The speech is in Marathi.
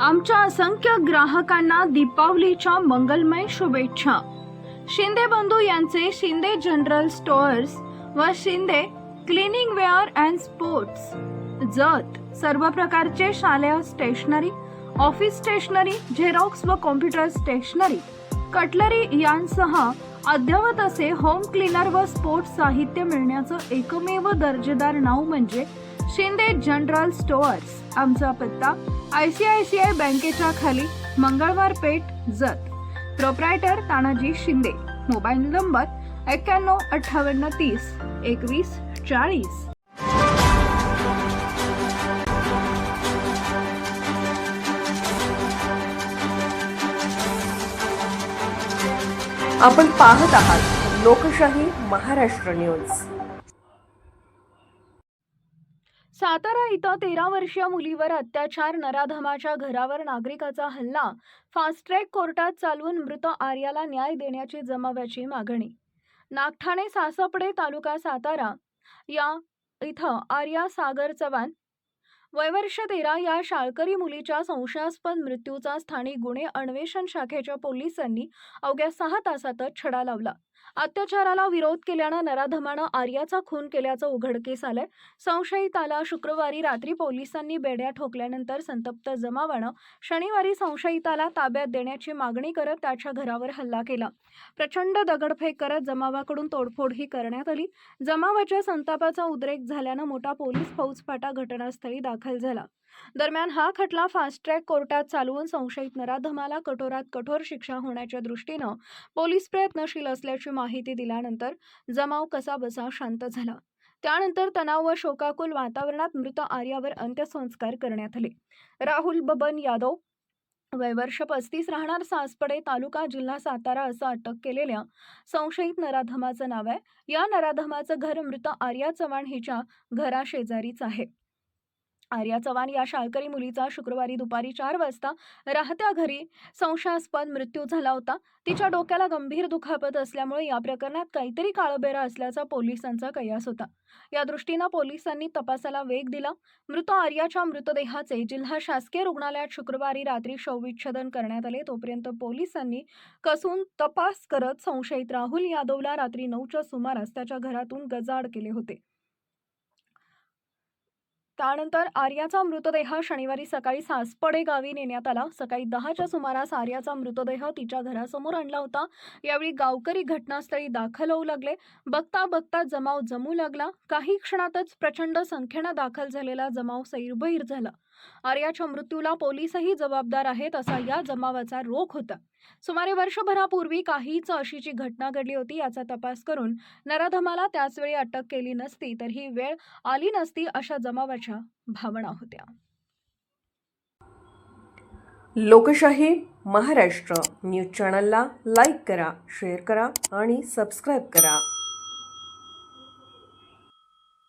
आमच्या असंख्य ग्राहकांना दीपावलीच्या मंगलमय शुभेच्छा. शिंदे बंधू यांचे शिंदे जनरल स्टोअर्स व Shinde cleaning ware and sports. Jat सर्व प्रकारचे शालेय स्टेशनरी ऑफिस स्टेशनरी झेरॉक्स व कॉम्प्युटर स्टेशनरी कटलरी यांसह अद्ययावत असे होम क्लीनर व स्पोर्ट्स साहित्य मिळण्याचं एकमेव दर्जेदार नाव म्हणजे शिंदे जनरल स्टोअर्स आमचा पत्ता I C I C I बँकेच्या खाली Mangalwar Peth Jat. Proprietor Tanaji Shinde. Mobile number एक्क्याण्णव अठ्ठावन्न तीस एकवीस चाळीस. आपण पाहत आहात लोकशाही महाराष्ट्र न्यूज. सातारा इथं तेरा वर्षीय मुलीवर अत्याचार नराधमाच्या घरावर नागरिकाचा हल्ला फास्ट ट्रॅक कोर्टात चालवून मृत आर्याला न्याय देण्याची जमाव्याची मागणी. नागठाणे सासपडे तालुका सातारा या इथं आर्या सागर चव्हाण वयवर्ष तेरा या शाळकरी मुलीच्या संशयास्पद मृत्यूचा स्थानिक गुन्हे अन्वेषण शाखेच्या पोलिसांनी अवघ्या सहा तासातच छडा लावला. अत्याचाराला विरोध केल्यानं नराधमानं आर्याचा खून केल्याचं उघडकीस आलंय. संशयिताला शुक्रवारी रात्री पोलिसांनी बेड्या ठोकल्यानंतर संतप्त जमावानं शनिवारी संशयिताला ताब्यात देण्याची मागणी करत त्याच्या घरावर हल्ला केला. प्रचंड दगडफेक करत जमावाकडून तोडफोडही करण्यात आली. जमावाच्या संतापाचा उद्रेक झाल्यानं मोठा पोलीस फौजफाटा घटनास्थळी दाखल झाला. दरम्यान हा खटला फास्ट ट्रॅक कोर्टात चालवून संशयित नराधमाला कठोरात कठोर शिक्षा होण्याच्या दृष्टीनं पोलीस प्रयत्नशील असल्याची माहिती माहिती दिल्यानंतर जमाव कसाबसा शांत झाला. त्यानंतर तणाव व शोकाकुल वातावरणात मृत आर्यावर अंत्यसंस्कार करण्यात आले. राहुल बबन यादव वयवर्ष पस्तीस राहणार सासपडे तालुका जिल्हा सातारा असं अटक केलेल्या संशयित नराधमाचं नाव आहे. या नराधमाचं घर मृत आर्या चव्हाण हिच्या घराशेजारीच आहे. आर्या चव्हाण या शाळकरी मुलीचा शुक्रवारी दुपारी चार वाजता राहत्या घरी. संशयास्पद मृत्यू झाला होता. तिच्या डोक्याला गंभीर दुखापत असल्यामुळे या प्रकरणात काहीतरी काळबेरा असल्याचा पोलिसांचा कयास होता. या दृष्टीनं पोलिसांनी तपासाला वेग दिला. मृत आर्याच्या मृतदेहाचे जिल्हा शासकीय रुग्णालयात शुक्रवारी रात्री शवविच्छेदन करण्यात आले. तोपर्यंत पोलिसांनी कसून तपास करत संशयित राहुल यादवला रात्री नऊच्या सुमारास त्याच्या घरातून गजाड केले होते. त्यानंतर आर्याचा मृतदेह शनिवारी सकाळी सासपडे गावी नेण्यात आला. सकाळी दहाच्या सुमारास आर्याचा मृतदेह तिच्या घरासमोर आणला होता. यावेळी गावकरी घटनास्थळी दाखल होऊ लागले. बघता बघता जमाव जमू लागला. काही क्षणातच प्रचंड संख्येनं दाखल झालेला जमाव सैरभैर झाला. आर्याच्या मृत्यूला पोलीसही जबाबदार आहेत असा या जमावाचा रोख होता. सुमारे वर्षभरापूर्वी काहीच अशीची घटना घडली होती याचा तपास करून नराधमाला त्याचवेळी अटक केली नसती तर ही वेळ आली नसती अशा जमावाच्या भावना होत्या. लोकशाही महाराष्ट्र न्यूज चॅनलला लाईक करा शेअर करा आणि सबस्क्राईब करा.